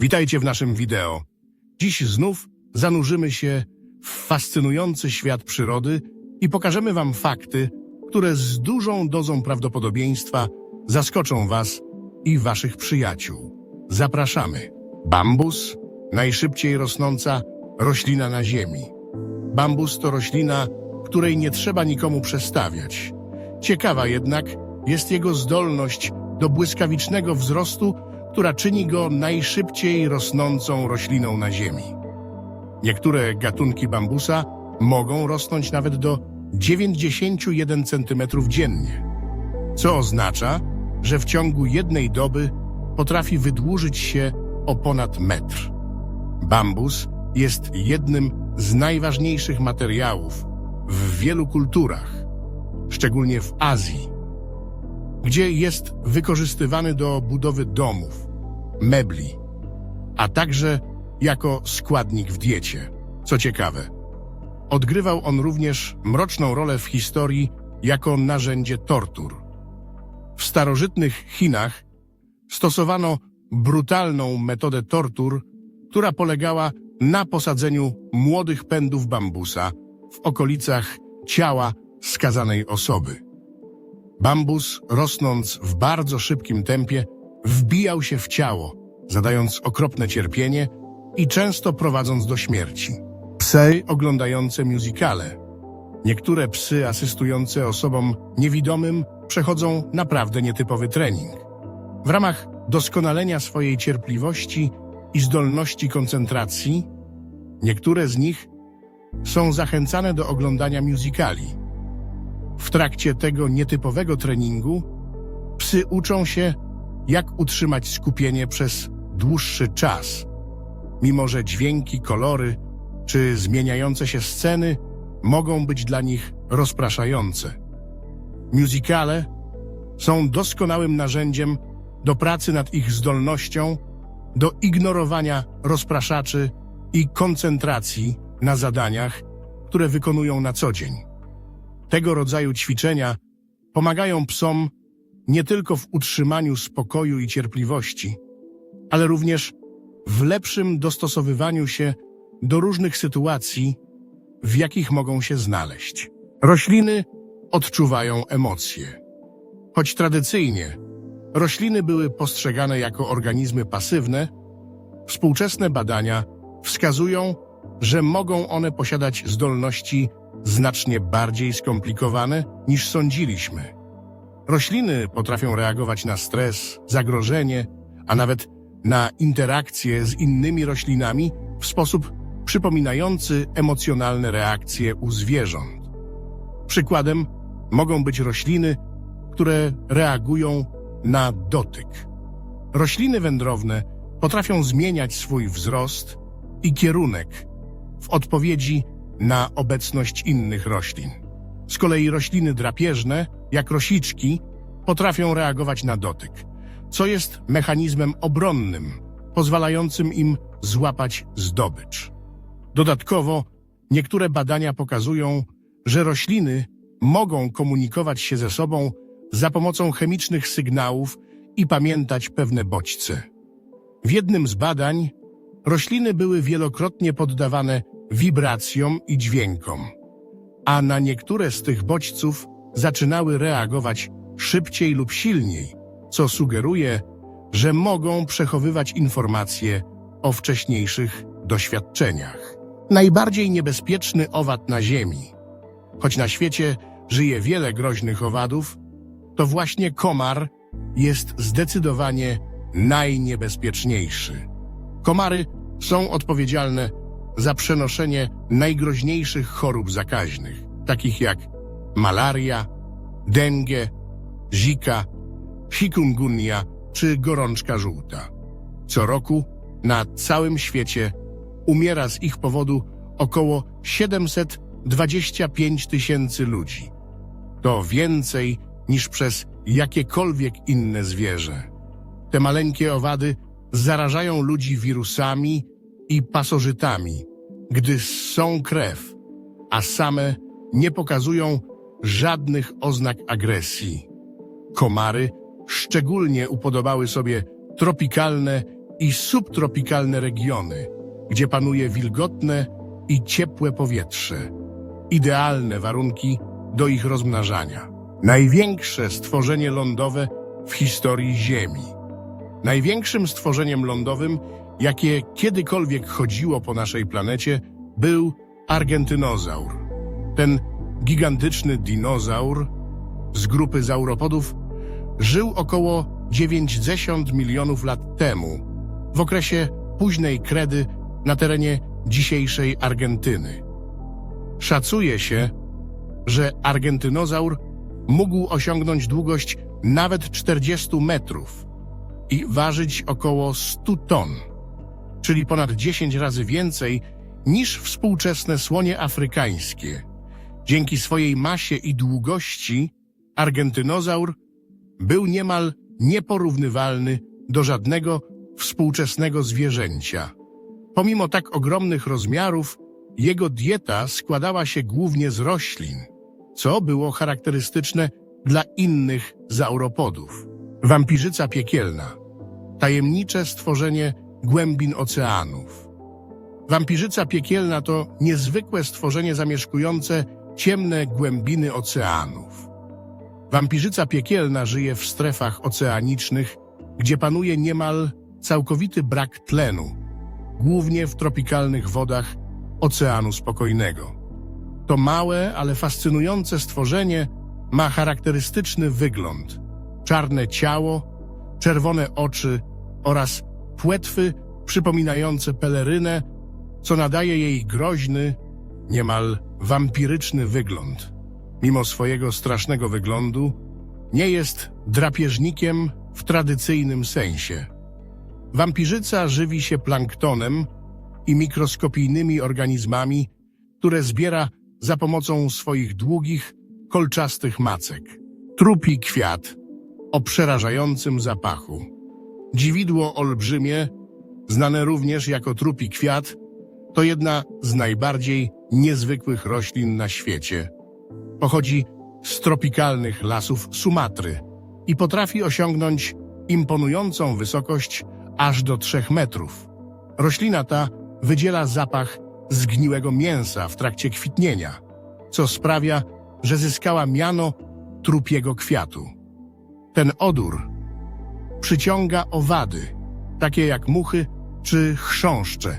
Witajcie w naszym wideo. Dziś znów zanurzymy się w fascynujący świat przyrody i pokażemy Wam fakty, które z dużą dozą prawdopodobieństwa zaskoczą Was i Waszych przyjaciół. Zapraszamy. Bambus, najszybciej rosnąca roślina na Ziemi. Bambus to roślina, której nie trzeba nikomu przestawiać. Ciekawa jednak jest jego zdolność do błyskawicznego wzrostu, która czyni go najszybciej rosnącą rośliną na Ziemi. Niektóre gatunki bambusa mogą rosnąć nawet do 91 cm dziennie, co oznacza, że w ciągu jednej doby potrafi wydłużyć się o ponad metr. Bambus jest jednym z najważniejszych materiałów w wielu kulturach, szczególnie w Azji, gdzie jest wykorzystywany do budowy domów, mebli, a także jako składnik w diecie. Co ciekawe, odgrywał on również mroczną rolę w historii jako narzędzie tortur. W starożytnych Chinach stosowano brutalną metodę tortur, która polegała na posadzeniu młodych pędów bambusa w okolicach ciała skazanej osoby. Bambus, rosnąc w bardzo szybkim tempie, wbijał się w ciało, zadając okropne cierpienie i często prowadząc do śmierci. Psy oglądające musicale. Niektóre psy asystujące osobom niewidomym przechodzą naprawdę nietypowy trening. W ramach doskonalenia swojej cierpliwości i zdolności koncentracji, niektóre z nich są zachęcane do oglądania musicali. W trakcie tego nietypowego treningu psy uczą się, jak utrzymać skupienie przez dłuższy czas, mimo że dźwięki, kolory czy zmieniające się sceny mogą być dla nich rozpraszające. Musicale są doskonałym narzędziem do pracy nad ich zdolnością do ignorowania rozpraszaczy i koncentracji na zadaniach, które wykonują na co dzień. Tego rodzaju ćwiczenia pomagają psom nie tylko w utrzymaniu spokoju i cierpliwości, ale również w lepszym dostosowywaniu się do różnych sytuacji, w jakich mogą się znaleźć. Rośliny odczuwają emocje. Choć tradycyjnie rośliny były postrzegane jako organizmy pasywne, współczesne badania wskazują, że mogą one posiadać zdolności znacznie bardziej skomplikowane niż sądziliśmy. Rośliny potrafią reagować na stres, zagrożenie, a nawet na interakcje z innymi roślinami w sposób przypominający emocjonalne reakcje u zwierząt. Przykładem mogą być rośliny, które reagują na dotyk. Rośliny wędrowne potrafią zmieniać swój wzrost i kierunek w odpowiedzi na obecność innych roślin. Z kolei rośliny drapieżne, jak rosiczki, potrafią reagować na dotyk, co jest mechanizmem obronnym, pozwalającym im złapać zdobycz. Dodatkowo, niektóre badania pokazują, że rośliny mogą komunikować się ze sobą za pomocą chemicznych sygnałów i pamiętać pewne bodźce. W jednym z badań rośliny były wielokrotnie poddawane wibracjom i dźwiękom, a na niektóre z tych bodźców zaczynały reagować szybciej lub silniej, co sugeruje, że mogą przechowywać informacje o wcześniejszych doświadczeniach. Najbardziej niebezpieczny owad na Ziemi, choć na świecie żyje wiele groźnych owadów, to właśnie komar jest zdecydowanie najniebezpieczniejszy. Komary są odpowiedzialne za przenoszenie najgroźniejszych chorób zakaźnych, takich jak malaria, dengue, zika, chikungunya czy gorączka żółta. Co roku na całym świecie umiera z ich powodu około 725 tysięcy ludzi. To więcej niż przez jakiekolwiek inne zwierzę. Te maleńkie owady zarażają ludzi wirusami i pasożytami, gdy ssą krew, a same nie pokazują żadnych oznak agresji. Komary szczególnie upodobały sobie tropikalne i subtropikalne regiony, gdzie panuje wilgotne i ciepłe powietrze. Idealne warunki do ich rozmnażania. Największe stworzenie lądowe w historii Ziemi. Największym stworzeniem lądowym, jakie kiedykolwiek chodziło po naszej planecie, był argentynozaur. Ten gigantyczny dinozaur z grupy zauropodów żył około 90 milionów lat temu, w okresie późnej kredy na terenie dzisiejszej Argentyny. Szacuje się, że argentynozaur mógł osiągnąć długość nawet 40 metrów i ważyć około 100 ton, czyli ponad 10 razy więcej niż współczesne słonie afrykańskie. Dzięki swojej masie i długości argentynozaur był niemal nieporównywalny do żadnego współczesnego zwierzęcia. Pomimo tak ogromnych rozmiarów, jego dieta składała się głównie z roślin, co było charakterystyczne dla innych zauropodów. Wampirzyca piekielna, tajemnicze stworzenie głębin oceanów. Wampirzyca piekielna to niezwykłe stworzenie zamieszkujące ciemne głębiny oceanów. Wampirzyca piekielna żyje w strefach oceanicznych, gdzie panuje niemal całkowity brak tlenu, głównie w tropikalnych wodach Oceanu Spokojnego. To małe, ale fascynujące stworzenie ma charakterystyczny wygląd. Czarne ciało, czerwone oczy oraz płetwy przypominające pelerynę, co nadaje jej groźny, niemal wampiryczny wygląd. Mimo swojego strasznego wyglądu, nie jest drapieżnikiem w tradycyjnym sensie. Wampirzyca żywi się planktonem i mikroskopijnymi organizmami, które zbiera za pomocą swoich długich, kolczastych macek. Trupi kwiat o przerażającym zapachu. Dziwidło olbrzymie, znane również jako trupi kwiat, to jedna z najbardziej niezwykłych roślin na świecie. Pochodzi z tropikalnych lasów Sumatry i potrafi osiągnąć imponującą wysokość aż do 3 metrów. Roślina ta wydziela zapach zgniłego mięsa w trakcie kwitnienia, co sprawia, że zyskała miano trupiego kwiatu. Ten odór przyciąga owady, takie jak muchy czy chrząszcze,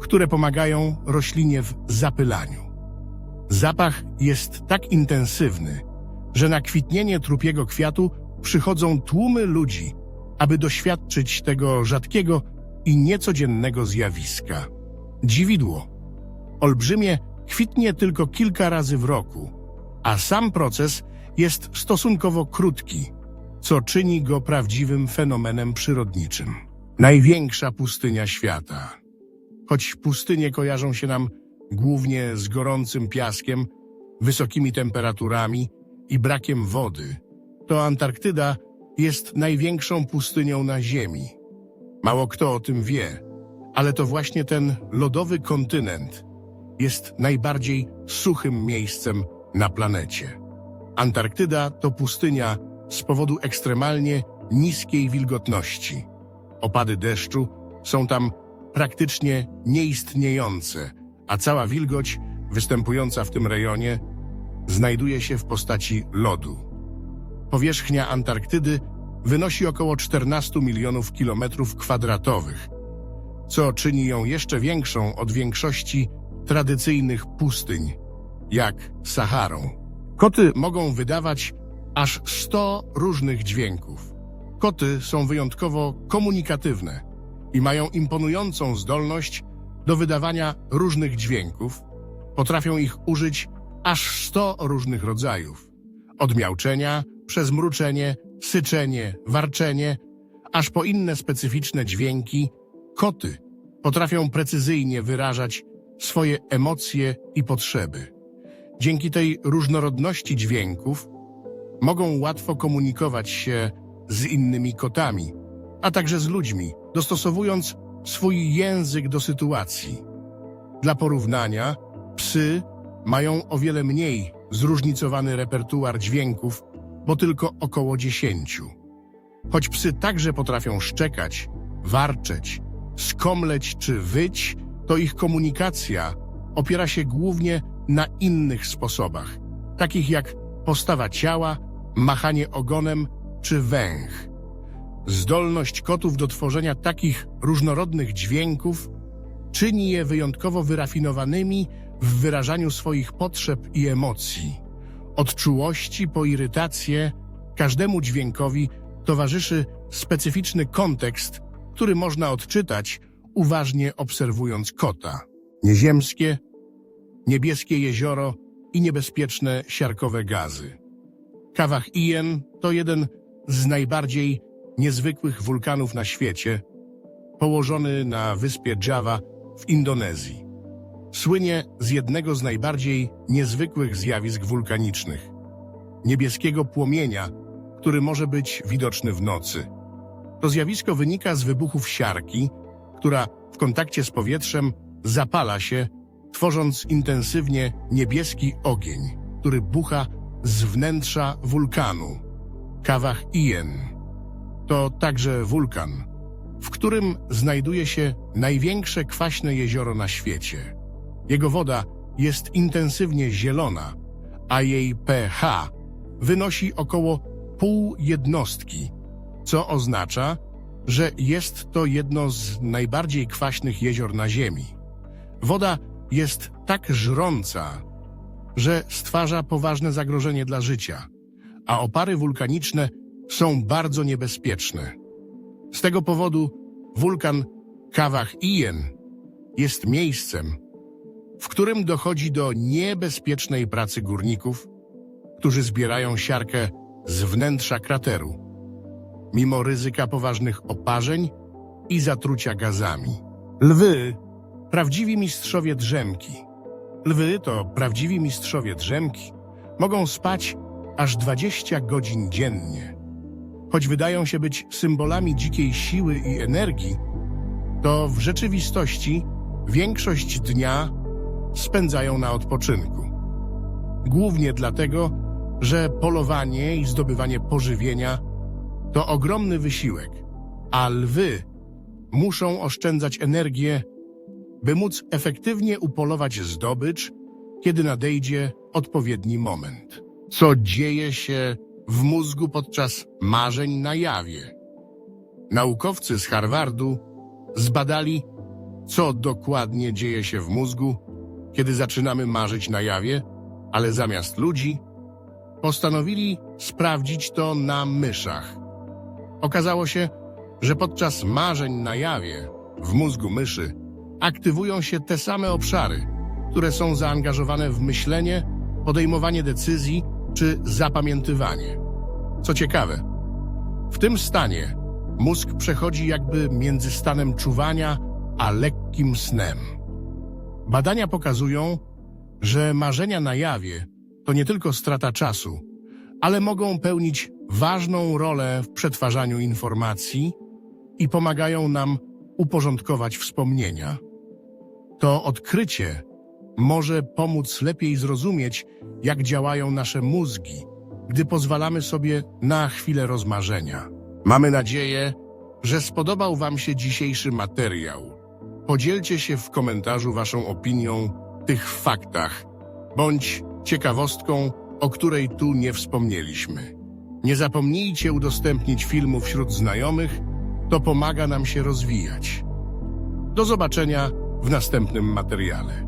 które pomagają roślinie w zapylaniu. Zapach jest tak intensywny, że na kwitnienie trupiego kwiatu przychodzą tłumy ludzi, aby doświadczyć tego rzadkiego i niecodziennego zjawiska. Dziwidło. Olbrzymie kwitnie tylko kilka razy w roku, a sam proces jest stosunkowo krótki, co czyni go prawdziwym fenomenem przyrodniczym. Największa pustynia świata. Choć pustynie kojarzą się nam głównie z gorącym piaskiem, wysokimi temperaturami i brakiem wody, to Antarktyda jest największą pustynią na Ziemi. Mało kto o tym wie, ale to właśnie ten lodowy kontynent jest najbardziej suchym miejscem na planecie. Antarktyda to pustynia z powodu ekstremalnie niskiej wilgotności. Opady deszczu są tam praktycznie nieistniejące, a cała wilgoć występująca w tym rejonie znajduje się w postaci lodu. Powierzchnia Antarktydy wynosi około 14 milionów kilometrów kwadratowych, co czyni ją jeszcze większą od większości tradycyjnych pustyń, jak Saharą. Koty mogą wydawać aż 100 różnych dźwięków. Koty są wyjątkowo komunikatywne i mają imponującą zdolność do wydawania różnych dźwięków. Potrafią ich użyć aż 100 różnych rodzajów. Od miauczenia, przez mruczenie, syczenie, warczenie, aż po inne specyficzne dźwięki, koty potrafią precyzyjnie wyrażać swoje emocje i potrzeby. Dzięki tej różnorodności dźwięków mogą łatwo komunikować się z innymi kotami, a także z ludźmi, dostosowując swój język do sytuacji. Dla porównania, psy mają o wiele mniej zróżnicowany repertuar dźwięków, bo tylko około dziesięciu. Choć psy także potrafią szczekać, warczeć, skomleć czy wyć, to ich komunikacja opiera się głównie na innych sposobach, takich jak postawa ciała, machanie ogonem czy węch. Zdolność kotów do tworzenia takich różnorodnych dźwięków czyni je wyjątkowo wyrafinowanymi w wyrażaniu swoich potrzeb i emocji. Od czułości po irytację każdemu dźwiękowi towarzyszy specyficzny kontekst, który można odczytać, uważnie obserwując kota. Nieziemskie, niebieskie jezioro i niebezpieczne siarkowe gazy. Kawach Ien to jeden z najbardziej niezwykłych wulkanów na świecie, położony na wyspie Java w Indonezji. Słynie z jednego z najbardziej niezwykłych zjawisk wulkanicznych niebieskiego płomienia, który może być widoczny w nocy. To zjawisko wynika z wybuchów siarki, która w kontakcie z powietrzem zapala się, tworząc intensywnie niebieski ogień, który bucha z wnętrza wulkanu. Kawach Ien to także wulkan, w którym znajduje się największe kwaśne jezioro na świecie. Jego woda jest intensywnie zielona, a jej pH wynosi około pół jednostki, co oznacza, że jest to jedno z najbardziej kwaśnych jezior na Ziemi. Woda jest tak żrąca, że stwarza poważne zagrożenie dla życia, a opary wulkaniczne są bardzo niebezpieczne. Z tego powodu wulkan Kawach Ien jest miejscem, w którym dochodzi do niebezpiecznej pracy górników, którzy zbierają siarkę z wnętrza krateru, mimo ryzyka poważnych oparzeń i zatrucia gazami. Lwy, prawdziwi mistrzowie drzemki. Lwy to prawdziwi mistrzowie drzemki. Mogą spać aż 20 godzin dziennie. Choć wydają się być symbolami dzikiej siły i energii, to w rzeczywistości większość dnia spędzają na odpoczynku. Głównie dlatego, że polowanie i zdobywanie pożywienia to ogromny wysiłek, a lwy muszą oszczędzać energię, by móc efektywnie upolować zdobycz, kiedy nadejdzie odpowiedni moment. Co dzieje się w mózgu podczas marzeń na jawie? Naukowcy z Harvardu zbadali, co dokładnie dzieje się w mózgu, kiedy zaczynamy marzyć na jawie, ale zamiast ludzi postanowili sprawdzić to na myszach. Okazało się, że podczas marzeń na jawie w mózgu myszy aktywują się te same obszary, które są zaangażowane w myślenie, podejmowanie decyzji czy zapamiętywanie. Co ciekawe, w tym stanie mózg przechodzi jakby między stanem czuwania a lekkim snem. Badania pokazują, że marzenia na jawie to nie tylko strata czasu, ale mogą pełnić ważną rolę w przetwarzaniu informacji i pomagają nam uporządkować wspomnienia. To odkrycie może pomóc lepiej zrozumieć, jak działają nasze mózgi, gdy pozwalamy sobie na chwilę rozmarzenia. Mamy nadzieję, że spodobał Wam się dzisiejszy materiał. Podzielcie się w komentarzu Waszą opinią tych faktach, bądź ciekawostką, o której tu nie wspomnieliśmy. Nie zapomnijcie udostępnić filmu wśród znajomych, to pomaga nam się rozwijać. Do zobaczenia w następnym materiale.